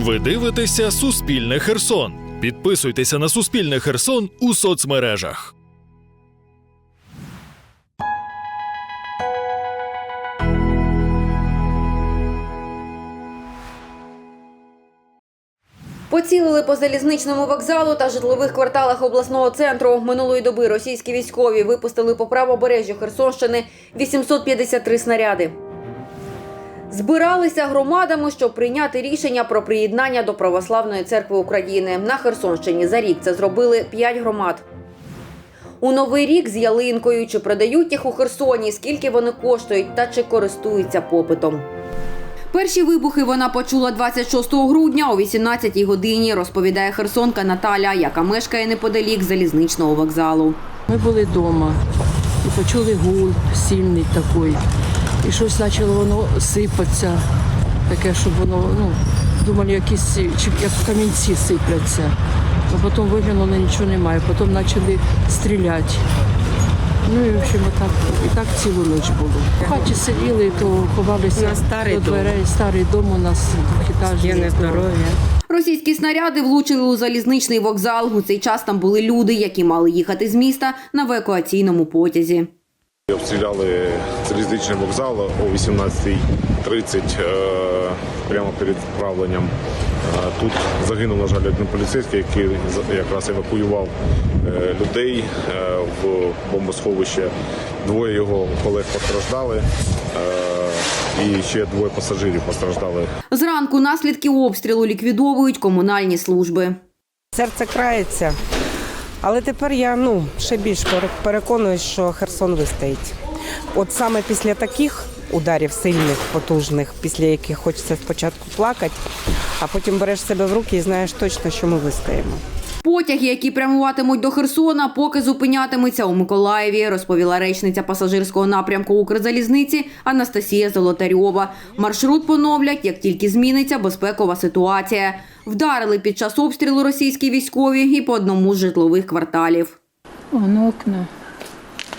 Ви дивитеся Суспільне Херсон. Підписуйтеся на Суспільне Херсон у соцмережах. Поцілили по залізничному вокзалу та житлових кварталах обласного центру. Минулої доби російські військові випустили по правобережжю Херсонщини 853 снаряди. Збиралися громадами, щоб прийняти рішення про приєднання до Православної церкви України. На Херсонщині за рік це зробили 5 громад. У новий рік з ялинкою чи продають їх у Херсоні, скільки вони коштують та чи користуються попитом. Перші вибухи вона почула 26 грудня о 18 годині, розповідає херсонка Наталя, яка мешкає неподалік залізничного вокзалу. Ми були вдома і почули гул сильний такий. І щось почало воно сипатися, таке, щоб воно, ну, думали, якісь чи як камінці сипляться. А потім виглянуло, нічого немає. Потім почали стріляти. Ну і в общем, так, і так цілу ніч було. В хаті сиділи, то ховалися На старий до дом. дверей. Старий дом у нас двохітажний. Є нездоров'я. Російські снаряди влучили у залізничний вокзал. У цей час там були люди, які мали їхати з міста на евакуаційному потязі. Обстріляли залізничний вокзал о 18.30 е, прямо перед відправленням. Е, Тут загинув, на жаль, один поліцейський, який за- якраз евакуював е, людей в бомбосховище. Двоє його колег постраждали і ще двоє пасажирів постраждали Зранку наслідки обстрілу ліквідовують комунальні служби. Серце крається. Але тепер я ну, ще більш пере- переконуюсь, що Херсон вистоїть. От саме після таких ударів сильних, потужних, після яких хочеться спочатку плакати, а потім береш себе в руки і знаєш точно, що ми вистоїмо. Потяги, які прямуватимуть до Херсона, поки зупинятимуться у Миколаєві, розповіла речниця пасажирського напрямку Укрзалізниці Анастасія Золотарьова. Маршрут поновлять, як тільки зміниться безпекова ситуація. Вдарили під час обстрілу російські військові і по одному з житлових кварталів. Вон окна.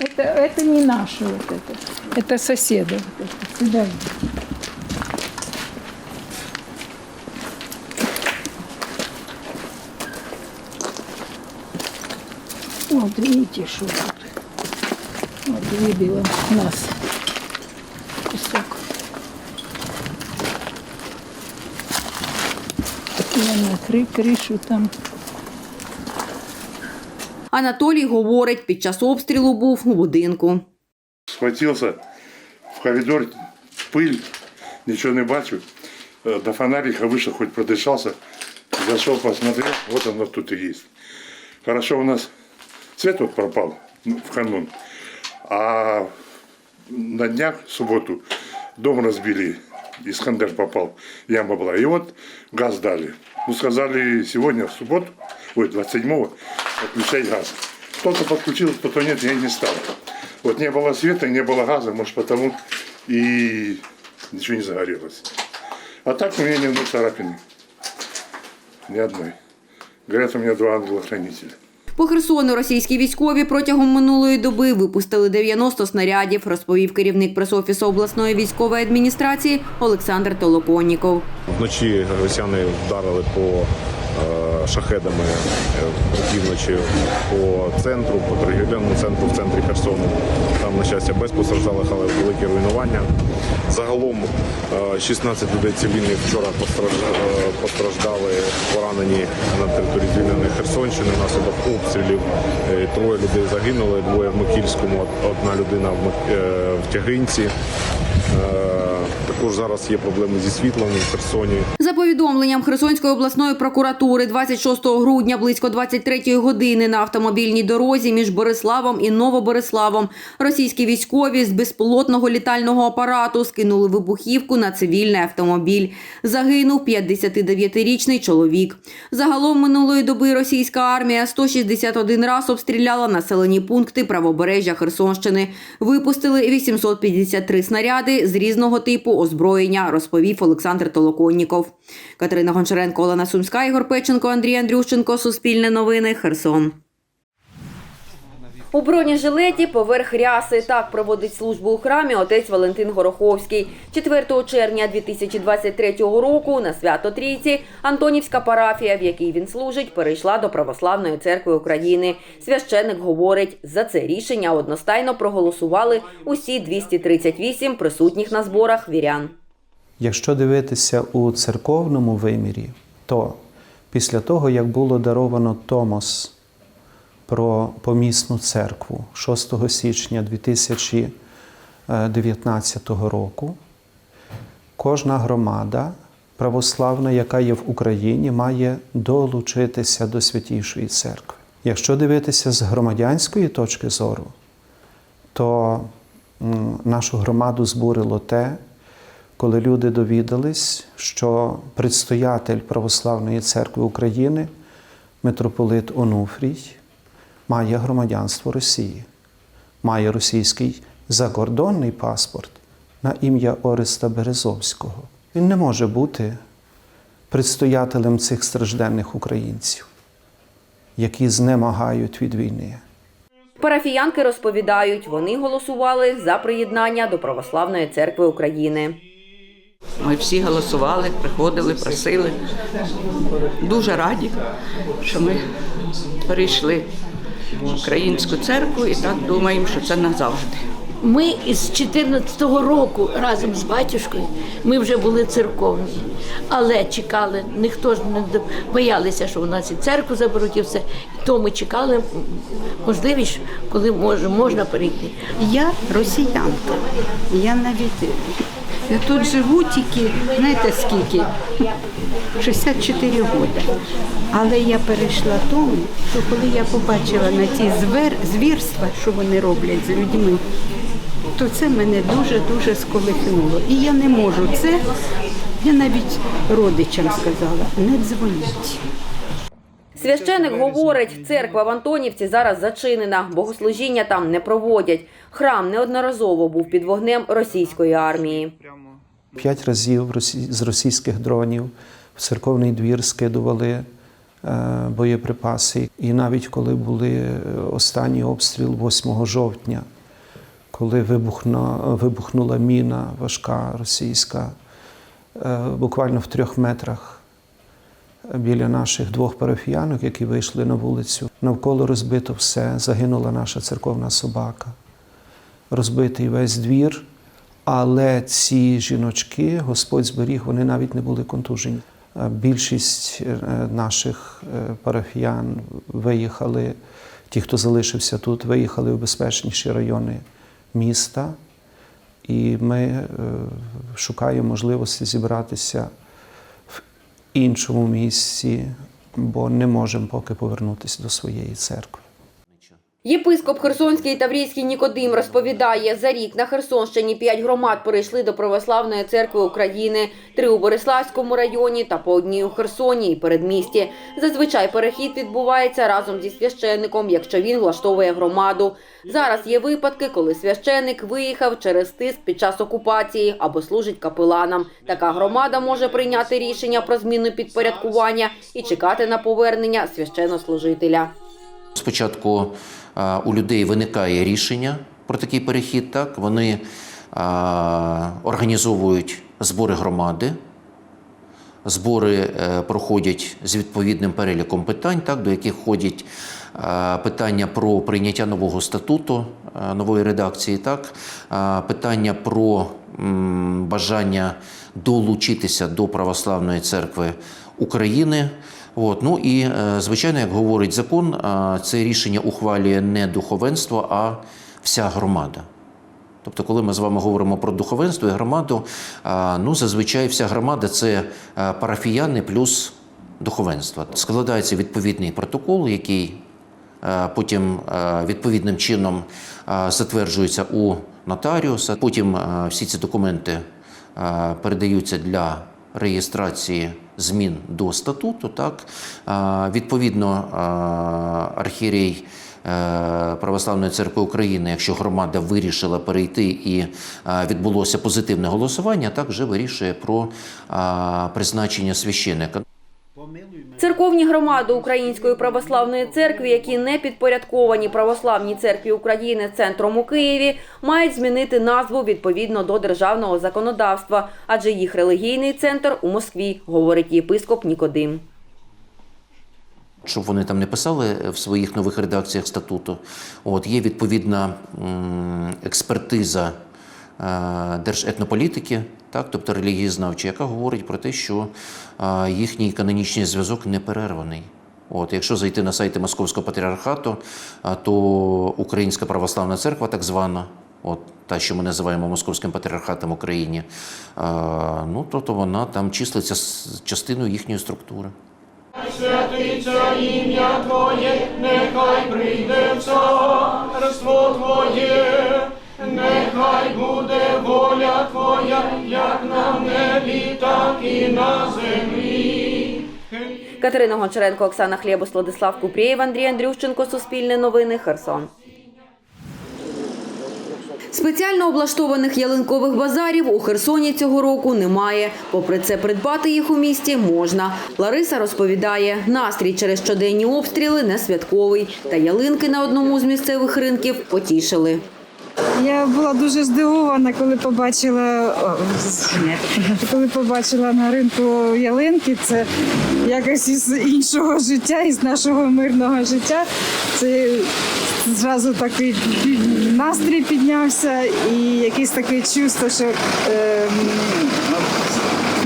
Это, это не наши вот это. Это соседа. Вот это. Вот видите, что тут. Вот выбило нас кусок. И на кры- крышу там Анатолій говорить, під час обстрілу був у будинку. схватился в коридор, пыль, ничего не бачу. Э, До фонарика вышел, хоть продышался. Зашел, посмотрел, вот оно тут и есть. Хорошо у нас свет вот пропал в канун. А на днях, в субботу, дом разбили, Искандер попал, яма была. И вот газ дали. Ну, сказали, сегодня, в субботу, ой, 27-го, отключать газ. Кто-то подключил, кто-то нет, я не стал. Вот не было света, не было газа, может, потому и ничего не загорелось. А так у меня ни одной царапины. Ни одной. Говорят, у меня два ангела-хранителя. По Херсону російські військові протягом минулої доби випустили 90 снарядів, розповів керівник пресофісу обласної військової адміністрації Олександр Толоконніков. Вночі росіяни вдарили по шахедами е, півночі по центру, по торгівельному центру в центрі Херсону. Там, на щастя, без постраждалих, але велике руйнування. Загалом е, 16 людей цивільних вчора постраж- е, постраждали, поранені на території звільненої Херсонщини внаслідок обстрілів. Е, Троє людей загинули, двоє в Микільському, одна людина е, в Тягинці. Також зараз є проблеми зі світлом в Херсоні. За повідомленням Херсонської обласної прокуратури, 26 грудня близько 23 години на автомобільній дорозі між Бориславом і Новобориславом російські військові з безпілотного літального апарату скинули вибухівку на цивільний автомобіль. Загинув 59-річний чоловік. Загалом минулої доби російська армія 161 раз обстріляла населені пункти правобережжя Херсонщини. Випустили 853 снаряди з різного типу озброєння, розповів Олександр Толоконніков. Катерина Гончаренко, Олена Сумська, Ігор Печенко, Андрій Андрющенко. Суспільне новини. Херсон. У бронежилеті поверх ряси так проводить службу у храмі отець Валентин Гороховський. 4 червня 2023 року на свято Трійці Антонівська парафія, в якій він служить, перейшла до Православної церкви України. Священник говорить, за це рішення одностайно проголосували усі 238 присутніх на зборах вірян. Якщо дивитися у церковному вимірі, то після того, як було даровано Томос про помісну церкву 6 січня 2019 року, кожна громада православна, яка є в Україні, має долучитися до Святішої церкви. Якщо дивитися з громадянської точки зору, то нашу громаду збурило те, коли люди довідались, що предстоятель Православної церкви України, митрополит Онуфрій, має громадянство Росії, має російський закордонний паспорт на ім'я Ореста Березовського. Він не може бути предстоятелем цих стражденних українців, які знемагають від війни. Парафіянки розповідають, вони голосували за приєднання до Православної церкви України. Ми всі голосували, приходили, просили. Дуже раді, що ми перейшли в українську церкву і так думаємо, що це назавжди. Ми із 14-го року разом з батюшкою ми вже були церковні, але чекали, ніхто ж не боялися, що у нас і церкву заберуть, і все. То ми чекали можливість, коли може, можна перейти. Я росіянка. Я навіть я тут живу тільки, знаєте скільки? 64 роки. Але я перейшла тому, що коли я побачила на звер, звірства, що вони роблять з людьми, то це мене дуже-дуже сколихнуло. І я не можу це, я навіть родичам сказала, не дзвоніть. Священик говорить, церква в Антонівці зараз зачинена, богослужіння там не проводять. Храм неодноразово був під вогнем російської армії. П'ять разів з російських дронів в церковний двір скидували е, боєприпаси. І навіть коли були е, останній обстріл 8 жовтня, коли вибухна, вибухнула міна важка російська, е, буквально в трьох метрах біля наших двох парафіянок, які вийшли на вулицю, навколо розбито все, загинула наша церковна собака, розбитий весь двір. Але ці жіночки, Господь зберіг, вони навіть не були контужені. Е, Більшість е, наших е, парафіян виїхали, ті, хто залишився тут, виїхали в безпечніші райони міста. І ми шукаємо можливості зібратися іншому місці, бо не можемо поки повернутися до своєї церкви. Єпископ Херсонський Таврійський Нікодим розповідає, за рік на Херсонщині п'ять громад перейшли до Православної церкви України, три у Бориславському районі та по одній у Херсоні і передмісті. Зазвичай перехід відбувається разом зі священником, якщо він влаштовує громаду. Зараз є випадки, коли священник виїхав через тиск під час окупації або служить капеланом. Така громада може прийняти рішення про зміну підпорядкування і чекати на повернення священнослужителя. Спочатку у людей виникає рішення про такий перехід. Так вони організовують збори громади. Збори е, проходять з відповідним переліком питань, так, до яких входять питання про прийняття нового статуту, нової редакції, так, питання про бажання долучитися до Православної церкви України. От, ну і е, звичайно, як говорить закон, е, це рішення ухвалює не духовенство, а вся громада. Тобто, коли ми з вами говоримо про духовенство і громаду, ну зазвичай вся громада це парафіяни плюс духовенство. Складається відповідний протокол, який потім відповідним чином затверджується у нотаріуса. Потім всі ці документи передаються для реєстрації змін до статуту. Так? Відповідно, архірій е, Православної церкви України, якщо громада вирішила перейти і відбулося позитивне голосування, так вже вирішує про призначення священика. Церковні громади Української православної церкви, які не підпорядковані православній церкві України центром у Києві, мають змінити назву відповідно до державного законодавства, адже їх релігійний центр у Москві, говорить єпископ Нікодим. щоб вони там не писали в своїх нових редакціях статуту. От є відповідна експертиза держетнополітики, так, тобто релігієзнавча, яка говорить про те, що е, їхній канонічний зв'язок не перерваний. От, якщо зайти на сайти Московського патріархату, е, то Українська православна церква, так звана, от та, що ми називаємо Московським патріархатом в Україні, е, ну, то, то вона там числиться частиною їхньої структури. Святиться ім'я Твоє, нехай прийде царство Твоє, нехай буде воля Твоя, як на небі, так і на землі. Катерина Гончаренко, Оксана Хлєбус, Владислав Купрієв, Андрій Андрющенко, Суспільне новини, Херсон. Спеціально облаштованих ялинкових базарів у Херсоні цього року немає. Попри це, придбати їх у місті можна. Лариса розповідає, настрій через щоденні обстріли не святковий. Та ялинки на одному з місцевих ринків потішили. Я була дуже здивована, коли побачила коли побачила на ринку ялинки. Це якось із іншого життя, із нашого мирного життя. Це зразу такий настрій піднявся і якесь таке чувство, що ем,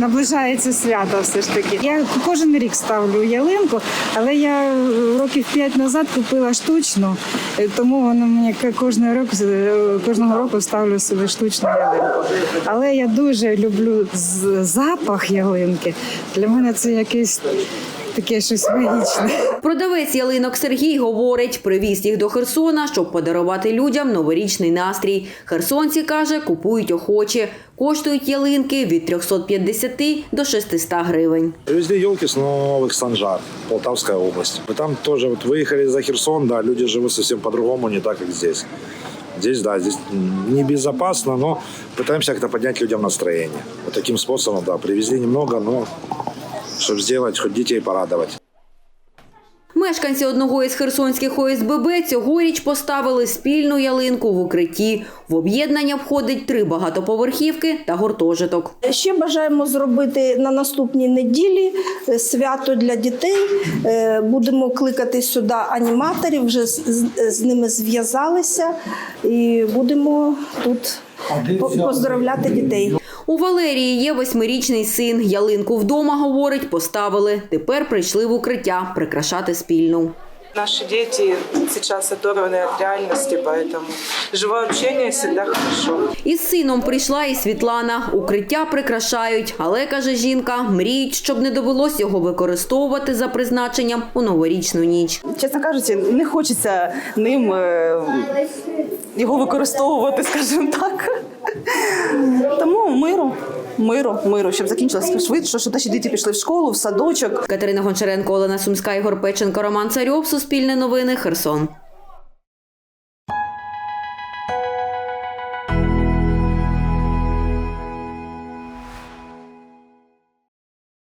наближається свято все ж таки. Я кожен рік ставлю ялинку, але я років п'ять назад купила штучну, е, тому воно мені кожного року, е, кожного року ставлю собі штучну ялинку. Але я дуже люблю запах ялинки. Для мене це якесь таке щось магічне. Продавець ялинок Сергій говорить, привіз їх до Херсона, щоб подарувати людям новорічний настрій. Херсонці, каже, купують охоче. Коштують ялинки від 350 до 600 гривень. Привезли елки с Новых Санжар, Полтавская область. И там тоже вот выехали за Херсон, да, люди живут совсем по-другому, не так, как здесь. Здесь, да, здесь небезопасно, но пытаемся как-то поднять людям настроение. Вот таким способом, да, привезли немного, но чтобы сделать, хоть детей порадовать. Мешканці одного із херсонських ОСББ цьогоріч поставили спільну ялинку в укритті. В об'єднання входить три багатоповерхівки та гуртожиток. Ще бажаємо зробити на наступній неділі е, свято для дітей. Е, Будемо кликати сюди аніматорів, вже з, ними зв'язалися і будемо тут по- поздоровляти дітей. У Валерії є восьмирічний син. Ялинку вдома, говорить, поставили. Тепер прийшли в укриття прикрашати спільну. Наши дети сейчас оторваны от реальности, поэтому живое общение всегда хорошо. Із сином прийшла і Світлана. Укриття прикрашають, але, каже жінка, мріють, щоб не довелось його використовувати за призначенням у новорічну ніч. Чесно кажучи, не хочеться ним е, його використовувати, скажімо так. Тому миру, миру, миру, щоб закінчилося швидше, щоб наші діти пішли в школу, в садочок. Катерина Гончаренко, Олена Сумська, Ігор Печенко, Роман Царьов, Суспільне новини, Херсон.